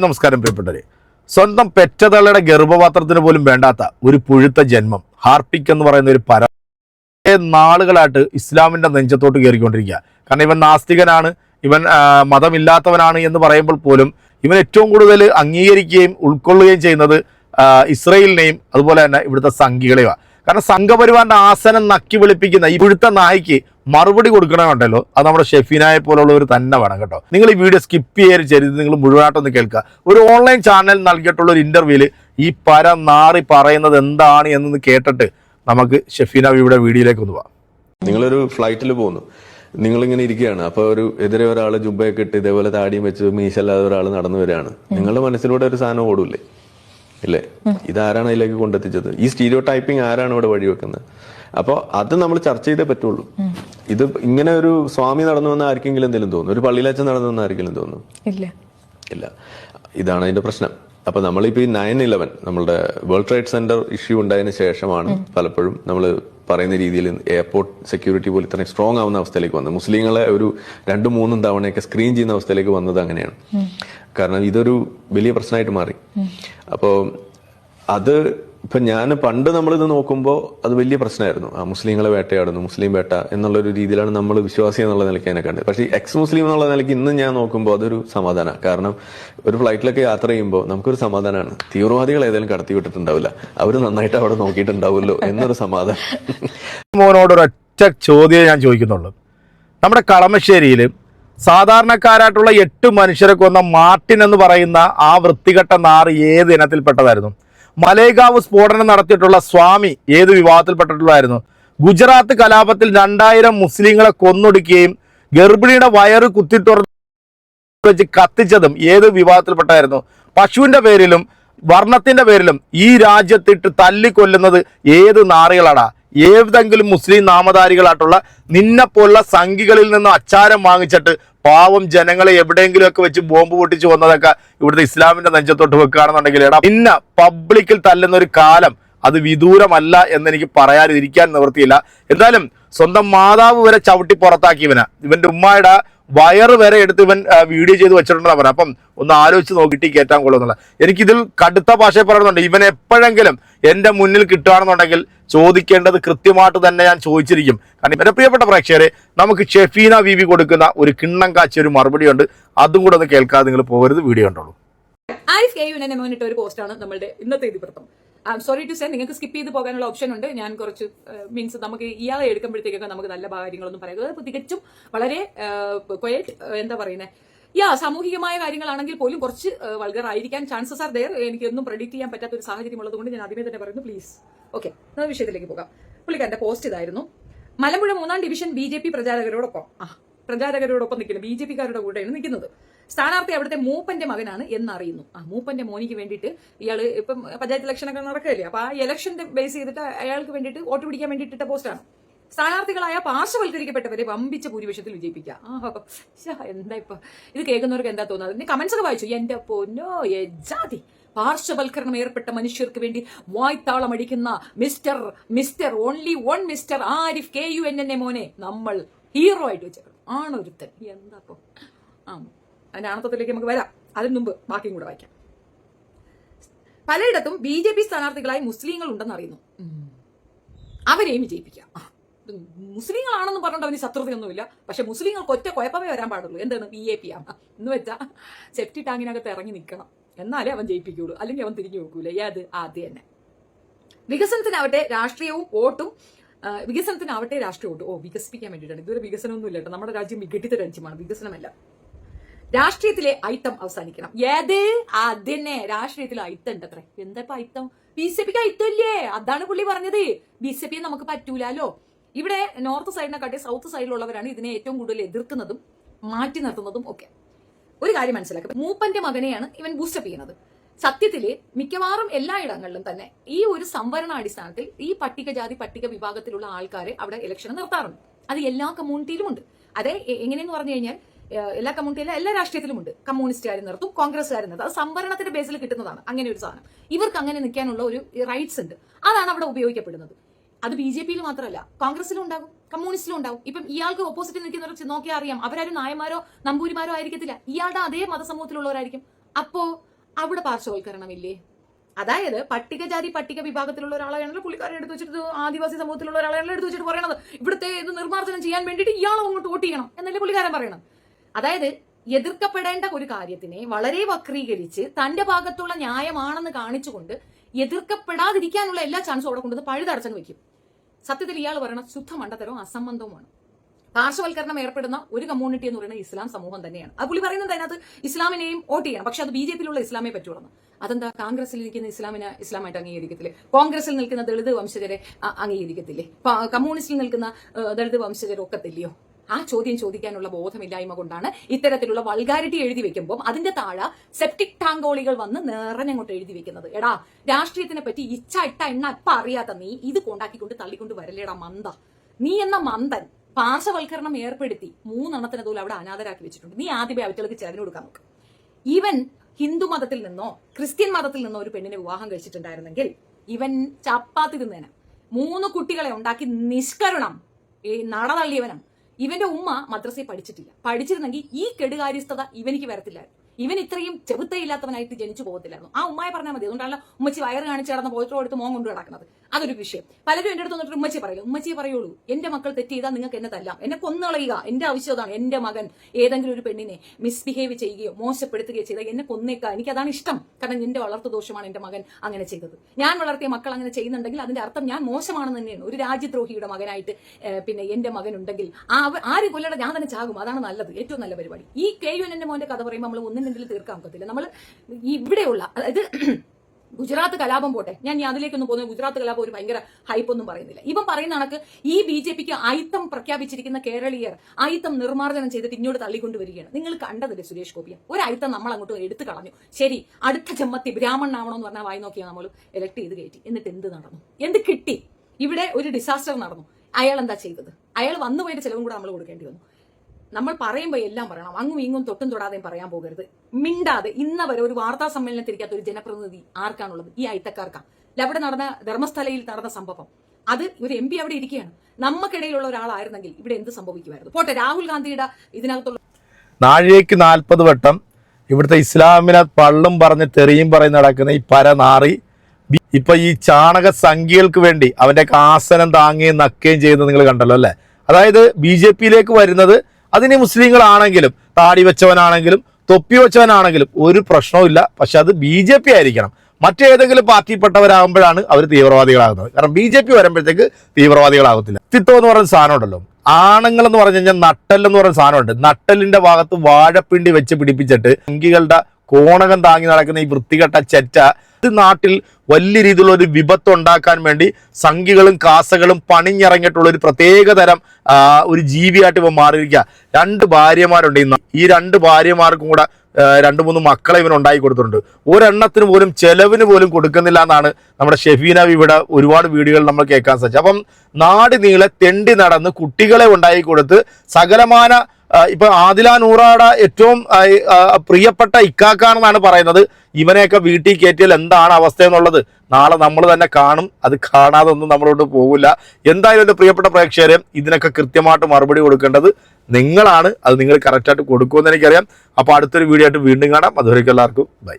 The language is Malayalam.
നമസ്കാരം പ്രിയപ്പെട്ടവരെ. സ്വന്തം പെറ്റതള്ളയുടെ ഗർഭപാത്രത്തിന് പോലും വേണ്ടാത്ത ഒരു പുഴുത്ത ജന്മം ഹാർപ്പിക് എന്ന് പറയുന്ന ഒരു പര നാളുകളായിട്ട് ഇസ്ലാമിന്റെ നെഞ്ചത്തോട്ട് കയറിക്കൊണ്ടിരിക്കുക. കാരണം ഇവൻ നാസ്തികനാണ് ഇവൻ മതമില്ലാത്തവനാണ് എന്ന് പറയുമ്പോൾ പോലും ഇവൻ ഏറ്റവും കൂടുതൽ അംഗീകരിക്കുകയും ഉൾക്കൊള്ളുകയും ചെയ്യുന്നത് ഇസ്രയേലിനെയും അതുപോലെ തന്നെ ഇവിടുത്തെ സംഘികളെയുമാണ്. കാരണം സംഘപരിവാറിന്റെ ആസനം നക്കി വിളിപ്പിക്കുന്ന ഈ നായിക്ക് നായ്ക്ക് മറുപടി കൊടുക്കണമുണ്ടല്ലോ അത് നമ്മുടെ ഷെഫീനായ പോലുള്ളവർ തന്നെ വേണം കേട്ടോ. നിങ്ങൾ ഈ വീഡിയോ സ്കിപ്പ് ചെയ്യരുത് ചെയ്ത് നിങ്ങൾ മുഴുവനായിട്ടൊന്ന് കേൾക്കുക. ഒരു ഓൺലൈൻ ചാനൽ നൽകിയിട്ടുള്ള ഒരു ഇന്റർവ്യൂവിൽ ഈ പര നാറി പറയുന്നത് എന്താണ് എന്നൊന്ന് കേട്ടിട്ട് നമുക്ക് ഷെഫീന ഇവിടെ വീഡിയോയിലേക്ക് ഒന്ന് പോവാം. നിങ്ങളൊരു ഫ്ലൈറ്റിൽ പോകുന്നു നിങ്ങളിങ്ങനെ ഇരിക്കുകയാണ്. അപ്പൊ ഒരു എതിരെ ഒരാൾ ജുബയൊക്കെ ഇട്ട് ഇതേപോലെ താടിയും വെച്ച് മീശല്ലാതെ ഒരാൾ നടന്നു വരികയാണ്. നിങ്ങളുടെ മനസ്സിലൂടെ ഒരു സാധനം ഓടൂലേ ഇല്ലേ ഇതാരാണ് അതിലേക്ക് കൊണ്ടെത്തിച്ചത്? ഈ സ്റ്റീരിയോ ടൈപ്പിംഗ് ആരാണ് ഇവിടെ വഴിവെക്കുന്നത് അപ്പോൾ അത് നമ്മൾ ചർച്ച ചെയ്തേ പറ്റുള്ളൂ. ഇത് ഇങ്ങനെ ഒരു സ്വാമി നടന്നു വന്ന ആർക്കെങ്കിലും എന്തെങ്കിലും തോന്നുന്നു? ഒരു പള്ളിയിലച്ഛൻ നടന്നു വന്ന ആർക്കെങ്കിലും തോന്നുന്നു? ഇല്ല. ഇല്ല. ഇതാണ് അതിന്റെ പ്രശ്നം. അപ്പൊ നമ്മളിപ്പോ ഈ നയൻ ഇലവൻ നമ്മളുടെ വേൾഡ് ട്രേഡ് സെന്റർ ഇഷ്യൂ ഉണ്ടായതിനു ശേഷമാണ് പലപ്പോഴും നമ്മൾ പറയുന്ന രീതിയിൽ എയർപോർട്ട് സെക്യൂരിറ്റി പോലും ഇത്രയും സ്ട്രോങ് ആവുന്ന അവസ്ഥയിലേക്ക് വന്നത് മുസ്ലിങ്ങളെ ഒരു രണ്ടും മൂന്നും തവണയൊക്കെ സ്ക്രീൻ ചെയ്യുന്ന അവസ്ഥയിലേക്ക് വന്നത് അങ്ങനെയാണ്. കാരണം ഇതൊരു വലിയ പ്രശ്നമായിട്ട് മാറി. അപ്പോൾ അത് ഇപ്പൊ ഞാൻ പണ്ട് നമ്മൾ നമ്മളിത് നോക്കുമ്പോൾ അത് വലിയ പ്രശ്നമായിരുന്നു. ആ മുസ്ലിങ്ങളെ വേട്ടയാടുന്നു മുസ്ലിം വേട്ട എന്നുള്ള ഒരു രീതിയിലാണ് നമ്മൾ വിശ്വാസി എന്നുള്ള നിലയ്ക്ക് അതിനെ കണ്ടത്. പക്ഷേ എക്സ് മുസ്ലിം എന്നുള്ള നിലയ്ക്ക് ഇന്ന് ഞാൻ നോക്കുമ്പോൾ അതൊരു സമാധാനമാണ് കാരണം ഒരു ഫ്ലൈറ്റിലൊക്കെ യാത്ര ചെയ്യുമ്പോൾ നമുക്കൊരു സമാധാനമാണ് തീവ്രവാദികൾ ഏതായാലും കടത്തി വിട്ടിട്ടുണ്ടാവില്ല. അവർ നന്നായിട്ട് അവിടെ നോക്കിയിട്ടുണ്ടാവുമല്ലോ എന്നൊരു സമാധാനം. മോനോട് ഒരൊറ്റ ചോദ്യം ഞാൻ ചോദിക്കുന്നുള്ളൂ. നമ്മുടെ കളമശ്ശേരിയിൽ സാധാരണക്കാരായിട്ടുള്ള എട്ട് മനുഷ്യരെ കൊന്ന മാർട്ടിൻ എന്ന് പറയുന്ന ആ വൃത്തികെട്ട നാറ് ഏത് ഇനത്തിൽപ്പെട്ടതായിരുന്നു? മലേഗാവ് സ്ഫോടനം നടത്തിയിട്ടുള്ള സ്വാമി ഏത് വിവാഹത്തിൽപ്പെട്ടിട്ടുള്ളതായിരുന്നു? ഗുജറാത്ത് കലാപത്തിൽ രണ്ടായിരം മുസ്ലിങ്ങളെ കൊന്നൊടുക്കുകയും ഗർഭിണിയുടെ വയറ് കുത്തിത്തുറന്ന് വെച്ച് കത്തിച്ചതും ഏത് വിവാദത്തിൽപ്പെട്ടായിരുന്നു പശുവിന്റെ പേരിലും വർണത്തിന്റെ പേരിലും ഈ രാജ്യത്തിട്ട് തല്ലിക്കൊല്ലുന്നത് ഏത് നാറികളാടാ? ഏതെങ്കിലും മുസ്ലിം നാമധാരികളായിട്ടുള്ള നിന്നെപ്പോലുള്ള സംഘികളിൽ നിന്ന് അച്ചാരം വാങ്ങിച്ചിട്ട് പാവം ജനങ്ങളെ എവിടെയെങ്കിലുമൊക്കെ വെച്ച് ബോംബ് പൊട്ടിച്ച് വന്നതൊക്കെ ഇവിടുത്തെ ഇസ്ലാമിന്റെ നെഞ്ചത്തോട്ട് വെക്കുകയാണെന്നുണ്ടെങ്കിൽ എടാ പിന്നെ പബ്ലിക്കിൽ തല്ലുന്ന ഒരു കാലം അത് വിദൂരമല്ല എന്നെനിക്ക് പറയാതിരിക്കാൻ നിവൃത്തിയില്ല. എന്തായാലും സ്വന്തം മാതാവ് വരെ ചവിട്ടി പുറത്താക്കിയവന്. ഇവന്റെ ഉമ്മയുടെ വയറ് വരെ എടുത്ത് ഇവൻ വീഡിയോ ചെയ്ത് വെച്ചിട്ടുണ്ടെന്ന് പറയാം അപ്പം ഒന്ന് ആലോചിച്ച് നോക്കിയിട്ട് കയറ്റാൻ കൊള്ളുന്നുള്ള എനിക്കിതിൽ കടുത്ത ഭാഷ പറയുന്നുണ്ട് ഇവൻ എപ്പോഴെങ്കിലും എന്റെ മുന്നിൽ കിട്ടുകയാണെന്നുണ്ടെങ്കിൽ ചോദിക്കേണ്ടത് കൃത്യമായിട്ട് തന്നെ ഞാൻ ചോദിച്ചിരിക്കും. കാരണം ഇവരെ പ്രിയപ്പെട്ട പ്രേക്ഷകരെ നമുക്ക് ഷെഫീന വി കൊടുക്കുന്ന ഒരു കിണ്ണം കാച്ചിയ ഒരു മറുപടി ഉണ്ട് അതും കൂടെ ഒന്ന് കേൾക്കാതെ നിങ്ങൾ പോകരുത്. വീഡിയോ ഉണ്ടോളൂ ഒരു പോസ്റ്റാണ് നമ്മുടെ ഇന്നത്തെ ഇതിവൃത്തം. സോറി ടു സേ നിങ്ങൾക്ക് സ്കിപ്പ് ചെയ്ത് പോകാനുള്ള ഓപ്ഷൻ ഉണ്ട്. ഞാൻ കുറച്ച് മീൻസ് നമുക്ക് ഇയാളെ എടുക്കുമ്പോഴത്തേക്കൊക്കെ നമുക്ക് നല്ല കാര്യങ്ങളൊന്നും പറയുന്നത് അത് തികച്ചും വളരെ ക്വയറ്റ് എന്താ പറയുന്നത് യാ സാമൂഹികമായ കാര്യങ്ങളാണെങ്കിൽ പോലും കുറച്ച് വൾഗർ ആയിരിക്കാൻ ചാൻസസ് ആർ ദയർ എനിക്കൊന്നും പ്രഡിക്ട് ചെയ്യാൻ പറ്റാത്ത ഒരു സാഹചര്യം ഉള്ളതുകൊണ്ട് ഞാൻ ആദ്യമേ തന്നെ പറയുന്നു പ്ലീസ് ഓക്കെ നമുക്ക് വിഷയത്തിലേക്ക് പോകാം. പുള്ളിക്കാരന്റെ പോസ്റ്റ് ഇതായിരുന്നു. മലമ്പുഴ മൂന്നാം ഡിവിഷൻ ബി ജെ പി പ്രചാരകരോടൊപ്പം. ആ പ്രചാരകരോടൊപ്പം നിൽക്കുന്നത് ബി ജെ പിക്കാരുടെ കൂടെയാണ് നിൽക്കുന്നത്. സ്ഥാനാർത്ഥി അവിടുത്തെ മൂപ്പന്റെ മകനാണ് എന്നറിയുന്നു. ആ മൂപ്പന്റെ മോനിക്ക് വേണ്ടിയിട്ട് ഇയാൾ ഇപ്പം പഞ്ചായത്ത് ഇലക്ഷനൊക്കെ നടക്കുകയല്ലേ? അപ്പൊ ആ ഇലക്ഷന്റെ ബേസ് ചെയ്തിട്ട് അയാൾക്ക് വേണ്ടിയിട്ട് വോട്ട് പിടിക്കാൻ വേണ്ടിയിട്ടിട്ട പോസ്റ്റാണ് സ്ഥാനാർത്ഥികളായ പാർശ്വവൽക്കരിക്കപ്പെട്ടവരെ വമ്പിച്ച ഭൂരിപക്ഷത്തിൽ വിജയിപ്പിക്കുക. ആ ശ്ശെ, എന്താ ഇപ്പൊ? ഇത് കേൾക്കുന്നവർക്ക് എന്താ തോന്നുന്നത്? ഇനി കമന്റ്സ് ഒക്കെ വായിച്ചു? എന്റെ പൊന്നോ എജാതി പാർശ്വവൽക്കരണം ഏർപ്പെട്ട മനുഷ്യർക്ക് വേണ്ടി വായ്ത്താളം അടിക്കുന്ന mister mister only one mister Arif K U N N A മോനെ. നമ്മൾ ഹീറോ ആയിട്ട് വെച്ചേക്കണം ആണൊരുത്തൻ. എന്താ ഇപ്പൊ ആ ആണത്തത്തിലേക്ക് നമുക്ക് വരാം. അതിന് മുമ്പ് ബാക്കിയും കൂടെ വായിക്കാം. പലയിടത്തും ബി ജെ പി സ്ഥാനാർത്ഥികളായി മുസ്ലിങ്ങൾ ഉണ്ടെന്ന് അറിയുന്നു. അവരെയും വിജയിപ്പിക്കാം. മുസ്ലിങ്ങളാണെന്ന് പറഞ്ഞിട്ട് അവന് ശത്രുതയൊന്നുമില്ല. പക്ഷെ മുസ്ലിങ്ങൾക്ക് ഒറ്റ കുഴപ്പമേ വരാൻ പാടുള്ളൂ. എന്താണ്? ബി എ പി ആ എന്ന് വെച്ചാൽ സെഫ്റ്റി ടാങ്കിനകത്ത് ഇറങ്ങി നിൽക്കണം. എന്നാലേ അവൻ ജയിപ്പിക്കുള്ളൂ. അല്ലെങ്കിൽ അവൻ തിരിഞ്ഞു നോക്കൂല. ഏത്? ആദ്യം തന്നെ. വികസനത്തിനാവട്ടെ രാഷ്ട്രീയവും വോട്ടും വികസനത്തിനാവട്ടെ രാഷ്ട്രീയ ഓ വികസിപ്പിക്കാൻ വേണ്ടിയിട്ടാണ്. ഇതൊരു വികസനമൊന്നും ഇല്ല കേട്ടോ. നമ്മുടെ രാജ്യം വിഘടിത രാജ്യമാണ്. വികസനമല്ല. രാഷ്ട്രീയത്തിലെ ഐത്തം അവസാനിക്കണം. ഏത്? അതിനെ. രാഷ്ട്രീയത്തിലെ ഐത്തം ഉണ്ട് അത്രേ എന്താ ഐത്തം ബി ജെ പിക്ക് ഐത്തല്ലേ അതാണ് പുള്ളി പറഞ്ഞത്. ബി ജെ പിയെ നമുക്ക് പറ്റൂലല്ലോ ഇവിടെ നോർത്ത് സൈഡിനെ കാട്ടി സൗത്ത് സൈഡിലുള്ളവരാണ് ഇതിനെ ഏറ്റവും കൂടുതൽ എതിർക്കുന്നതും മാറ്റി നിർത്തുന്നതും ഒക്കെ. ഒരു കാര്യം മനസ്സിലാക്കുക മൂപ്പന്റെ മകനെയാണ് ഇവൻ ബൂസ്റ്റപ്പ് ചെയ്യുന്നത്. സത്യത്തിൽ മിക്കവാറും എല്ലായിടങ്ങളിലും തന്നെ ഈ ഒരു സംവരണ അടിസ്ഥാനത്തിൽ ഈ പട്ടികജാതി പട്ടിക വിഭാഗത്തിലുള്ള ആൾക്കാരെ അവിടെ ഇലക്ഷൻ നിർത്താറുണ്ട് അത് എല്ലാ കമ്മ്യൂണിറ്റിയിലും ഉണ്ട്. അതെ എങ്ങനെയെന്ന് പറഞ്ഞു കഴിഞ്ഞാൽ എല്ലാ കമ്മ്യൂണിറ്റിയിലും എല്ലാ രാഷ്ട്രീയത്തിലും ഉണ്ട്. കമ്മ്യൂണിസ്റ്റുകാർ നിർത്തും കോൺഗ്രസ്സുകാർ നിർത്തും. അത് സംവരണത്തിന്റെ ബേസിൽ കിട്ടുന്നതാണ്. അങ്ങനെ ഒരു സാധനം. ഇവർക്ക് അങ്ങനെ നിൽക്കാനുള്ള ഒരു റൈറ്റ്സ് ഉണ്ട്. അതാണ് അവിടെ ഉപയോഗിക്കപ്പെടുന്നത്. അത് ബി ജെ പിയിൽ മാത്രമല്ല. കോൺഗ്രസിലും ഉണ്ടാകും കമ്മ്യൂണിസ്റ്റിലും ഉണ്ടാകും. ഇപ്പം ഇയാൾക്ക് ഓപ്പോസിറ്റ് നിൽക്കുന്നവർ നോക്കിയാൽ അറിയാം. അവരാരും നായന്മാരോ നമ്പൂരിമാരോ ആയിരിക്കത്തില്ല. ഇയാളുടെ അതേ മതസമൂഹത്തിലുള്ളവരായിരിക്കും. അപ്പോ അവിടെ പാർശ്വവൽക്കരണമില്ലേ? അതായത് പട്ടികജാതി പട്ടിക വിഭാഗത്തിലുള്ള ഒരാളെയാണല്ലോ പുള്ളിക്കാരൻ എടുത്തു വെച്ചിട്ട് ആദിവാസി സമൂഹത്തിലുള്ള ഒരാളെയാണല്ലോ എടുത്തു വെച്ചിട്ട് പറയണത്. ഇവിടുത്തെ ഇത് നിർമ്മാർജനം ചെയ്യാൻ വേണ്ടിയിട്ട് ഇയാളെ അങ്ങോട്ട് വോട്ട് ചെയ്യണം എന്നല്ലേ പുള്ളിക്കാരൻ പറയണം അതായത് എതിർക്കപ്പെടേണ്ട ഒരു കാര്യത്തിനെ വളരെ വക്രീകരിച്ച് തന്റെ ഭാഗത്തുള്ള ന്യായമാണെന്ന് കാണിച്ചുകൊണ്ട് എതിർക്കപ്പെടാതിരിക്കാനുള്ള എല്ലാ ചാൻസും അവിടെ കൊണ്ടുവന്ന് പഴുതടച്ചങ്ങ് വെക്കും. സത്യത്തിൽ ഇയാൾ പറയണ ശുദ്ധ മണ്ടത്തരവും അസംബന്ധവുമാണ്. പാർശ്വവൽക്കരണം ഏർപ്പെടുന്ന ഒരു കമ്മ്യൂണിറ്റി എന്ന് പറയുന്നത് ഇസ്ലാം സമൂഹം തന്നെയാണ്. അത് പുള്ളി പറയുന്നത് അതിനകത്ത് ഇസ്ലാമിനെയും വോട്ട് ചെയ്യണം പക്ഷെ അത് ബി ജെ പിയിലുള്ള ഇസ്ലാമേ പറ്റുള്ളൂ. അതെന്താ? കോൺഗ്രസിൽ ഇരിക്കുന്ന ഇസ്ലാമിനെ ഇസ്ലാമായിട്ട് അംഗീകരിക്കത്തില്ലേ? കോൺഗ്രസിൽ നിൽക്കുന്ന ദളിത് വംശജരെ അംഗീകരിക്കത്തില്ലേ? കമ്മ്യൂണിസ്റ്റിൽ നിൽക്കുന്ന ദളിത് വംശജരൊക്കത്തില്ലയോ ആ ചോദ്യം ചോദിക്കാനുള്ള ബോധമില്ലായ്മ കൊണ്ടാണ് ഇത്തരത്തിലുള്ള വൾഗാരിറ്റി എഴുതി വെക്കുമ്പോൾ അതിന്റെ താഴെ സെപ്റ്റിക് ടാങ്കോളികൾ വന്ന് നിറഞ്ഞങ്ങോട്ട് എഴുതി വെക്കുന്നത്. എടാ രാഷ്ട്രീയത്തിനെ പറ്റി ഇച്ച ഇട്ട എണ്ണ ഇപ്പൊ അറിയാത്ത നീ ഇത് കൊണ്ടാക്കിക്കൊണ്ട് തള്ളിക്കൊണ്ട് വരല്ലേടാ മന്ദ. നീ എന്ന മന്ദൻ പാർശ്വവൽക്കരണം ഏർപ്പെടുത്തി മൂന്നെണ്ണത്തിന് തോലും അവിടെ അനാഥരാക്കി വെച്ചിട്ടുണ്ട്. നീ ആദ്യമേ അവറ്റകൾക്ക് ചെലവിന് കൊടുക്കാൻ നോക്ക്. ഈവൻ ഹിന്ദു മതത്തിൽ നിന്നോ ക്രിസ്ത്യൻ മതത്തിൽ നിന്നോ ഒരു പെണ്ണിനെ വിവാഹം കഴിച്ചിട്ടുണ്ടായിരുന്നെങ്കിൽ ഇവൻ ചപ്പാത്തി തിന്നേനെ. മൂന്ന് കുട്ടികളെ ഉണ്ടാക്കി നിഷ്കരണം ഈ നടതള്ളിയവനം. ഇവന്റെ ഉമ്മ മദ്രസയിൽ പഠിച്ചിട്ടില്ല. പഠിച്ചിരുന്നെങ്കിൽ ഈ കെടുകാര്യസ്ഥത ഇവനിക്ക് വരത്തില്ലായിരുന്നു. ഇവൻ ഇത്രയും ചെറുത്തയില്ലാത്തവനായിട്ട് ജനിച്ചു പോകത്തില്ലായിരുന്നു. ആ ഉമ്മയെ പറഞ്ഞാൽ മതി. അതുകൊണ്ടാണ് ഉമ്മച്ചി വയറ് കാണിച്ച് കടന്ന് പോയിട്ട് എടുത്ത് മോൻ കൊണ്ട് കിടക്കുന്നത് അതൊരു വിഷയം. പലരും എന്റെ അടുത്ത് വന്നിട്ട് ഉമ്മച്ചി പറയില്ല ഉമ്മച്ചി പറയുള്ളൂ എന്റെ മക്കൾ തെറ്റ് ചെയ്താൽ നിങ്ങൾക്ക് എന്നെ തല്ലാം. എന്നെ കൊന്നുകളയുക എന്റെ ആവശ്യം അതാണ്. എന്റെ മകൻ ഏതെങ്കിലും ഒരു പെണ്ണിനെ മിസ്ബിഹേവ് ചെയ്യുകയോ മോശപ്പെടുത്തുകയോ ചെയ്താൽ എന്നെ കൊന്നേക്കുക. എനിക്ക് അതാണ് ഇഷ്ടം. കാരണം എന്റെ വളർത്തു ദോഷമാണ് എന്റെ മകൻ അങ്ങനെ ചെയ്തത്. ഞാൻ വളർത്തിയ മക്കൾ അങ്ങനെ ചെയ്യുന്നുണ്ടെങ്കിൽ അതിന്റെ അർത്ഥം ഞാൻ മോശമാണെന്ന് തന്നെയാണ്. ഒരു രാജ്യദ്രോഹിയുടെ മകനായിട്ട് പിന്നെ എന്റെ മകൻ ഉണ്ടെങ്കിൽ ആ ആര് കൊല്ലട ഞാൻ തന്നെ ചാകും. അതാണ് നല്ലത്. ഏറ്റവും നല്ല പരിപാടി. ഈ കെ യു എന്റെ മോന്റെ കഥ പറയുമ്പോൾ നമ്മൾ ഒന്നും രണ്ടിൽ തീർക്കാൻ ഒക്കത്തില്ല. നമ്മൾ ഇവിടെയുള്ള അതായത് ഗുജറാത്ത് കലാപം പോട്ടെ. ഞാൻ ഇനി അതിലേക്കൊന്നും പോകുന്നത് ഗുജറാത്ത് കലാപം ഒരു ഭയങ്കര ഹൈപ്പൊന്നും പറയുന്നില്ല. ഇവൻ പറയുന്ന കണക്ക് ഈ ബി ജെ പിക്ക് അയിത്തം പ്രഖ്യാപിച്ചിരിക്കുന്ന കേരളീയർ അയിത്തം നിർമ്മാർജനം ചെയ്തിട്ട് ഇങ്ങോട്ട് തള്ളിക്കൊണ്ടുവരികയാണ്. നിങ്ങൾ കണ്ടതില്ലേ സുരേഷ് ഗോപിയെ. ഒരു അയിത്തം നമ്മൾ അങ്ങോട്ട് എടുത്തു കളഞ്ഞു. ശരി അടുത്ത ചെമ്മത്തി ബ്രാഹ്മണനാവണമെന്ന് പറഞ്ഞാൽ വായി നോക്കിയാൽ നമ്മൾ ഇലക്ട് ചെയ്ത് കയറ്റി. എന്നിട്ട് എന്ത് നടന്നു? എന്ത് കിട്ടി? ഇവിടെ ഒരു ഡിസാസ്റ്റർ നടന്നു. അയാൾ എന്താ ചെയ്തത്? അയാൾ വന്നു പോയിട്ട് ചിലവും കൂടെ നമ്മൾ കൊടുക്കേണ്ടി വന്നു. നമ്മൾ പറയുമ്പോൾ എല്ലാം പറയണം. അങ്ങും ഇങ്ങും തൊട്ടും തൊടാതെയും പറയാൻ പോകരുത്. മിണ്ടാതെ ഇന്ന വരെ ഒരു വാർത്താ സമ്മേളനത്തിരിക്കാത്ത ഒരു ജനപ്രതിനിധി ആർക്കാണുള്ളത്? ഈ അയിത്തക്കാർക്കാണ് അവിടെ നടന്ന ധർമ്മസ്ഥലയിൽ നടന്ന സംഭവം. അത് ഒരു എം പി അവിടെ ഇരിക്കുകയാണ്. നമുക്കിടയിലുള്ള ഒരാളായിരുന്നെങ്കിൽ ഇവിടെ എന്ത് സംഭവിക്കുമായിരുന്നു? പോട്ടെ രാഹുൽ ഗാന്ധിയുടെ ഇതിനകത്തുള്ള നാഴികയ്ക്ക് നാൽപ്പത് വട്ടം ഇവിടുത്തെ ഇസ്ലാമിനെ പള്ളും പറഞ്ഞ് തെറിയും പറഞ്ഞ് നടക്കുന്ന ഈ പരനാറി ഇപ്പൊ ഈ ചാണക സംഖ്യകൾക്ക് വേണ്ടി അവന്റെ ആസനം താങ്ങുകയും നക്കുകയും ചെയ്യുന്നത് നിങ്ങൾ കണ്ടല്ലോ അല്ലേ? അതായത് ബി ജെ പിയിലേക്ക് വരുന്നത് അതിന് മുസ്ലിങ്ങളാണെങ്കിലും താടി വെച്ചവനാണെങ്കിലും തൊപ്പി വെച്ചവനാണെങ്കിലും ഒരു പ്രശ്നവുമില്ല പക്ഷെ അത് ബി ജെ പി ആയിരിക്കണം. മറ്റേതെങ്കിലും പാർട്ടിപ്പെട്ടവരാകുമ്പോഴാണ് അവർ തീവ്രവാദികളാകുന്നത്. കാരണം ബി ജെ പി വരുമ്പോഴത്തേക്ക് തീവ്രവാദികളാകത്തില്ല. വ്യക്തിത്വം എന്ന് പറയുന്ന സാധനം ഉണ്ടല്ലോ ആണുങ്ങൾ എന്ന് പറഞ്ഞു കഴിഞ്ഞാൽ നട്ടൽ എന്ന് പറയുന്ന സാധനമുണ്ട്. നട്ടലിന്റെ ഭാഗത്ത് വാഴപ്പിണ്ടി വെച്ച് പിടിപ്പിച്ചിട്ട് അങ്കികളുടെ കോണകം താങ്ങി നടക്കുന്ന ഈ വൃത്തികെട്ട ചെറ്റ ഇത് നാട്ടിൽ വലിയ രീതിയിലുള്ള ഒരു വിപത്ത് ഉണ്ടാക്കാൻ വേണ്ടി സംഖ്യകളും കാസകളും പണിഞ്ഞിറങ്ങിയിട്ടുള്ള ഒരു പ്രത്യേക തരം ഒരു ജീവിയായിട്ട് ഇവ മാറിയിരിക്കുക രണ്ട് ഭാര്യമാരുണ്ട് ഇന്ന്. ഈ രണ്ട് ഭാര്യമാർക്കും കൂടെ രണ്ടു മൂന്ന് മക്കളെ ഇവൻ ഉണ്ടായി കൊടുത്തിട്ടുണ്ട്. ഒരെണ്ണത്തിന് പോലും ചെലവിന് പോലും കൊടുക്കുന്നില്ല എന്നാണ് നമ്മുടെ ഷെഫീന ഇവിടെ ഒരുപാട് വീഡിയോകൾ നമ്മൾ കേൾക്കാൻ സാധിച്ചത്. അപ്പം നാട് നീളെ തെണ്ടി നടന്ന് കുട്ടികളെ ഉണ്ടായി കൊടുത്ത് സകലമാന ഇപ്പൊ ആദില നൂറാട ഏറ്റവും പ്രിയപ്പെട്ട ഇക്കാക്കാണെന്നാണ് പറയുന്നത്. ഇവനെയൊക്കെ വീട്ടിൽ കയറ്റിയാൽ എന്താണ് അവസ്ഥ എന്നുള്ളത് നാളെ നമ്മൾ തന്നെ കാണും. അത് കാണാതെ ഒന്നും നമ്മളോട്ട് പോകില്ല എന്തായാലും എന്റെ പ്രിയപ്പെട്ട പ്രേക്ഷകരെ ഇതിനൊക്കെ കൃത്യമായിട്ട് മറുപടി കൊടുക്കേണ്ടത് നിങ്ങളാണ്. അത് നിങ്ങൾ കറക്റ്റായിട്ട് കൊടുക്കുമെന്ന് എനിക്കറിയാം. അപ്പോൾ അടുത്തൊരു വീഡിയോ ആയിട്ട് വീണ്ടും കാണാം. അതുവരെയ്ക്കും എല്ലാവർക്കും ബൈ.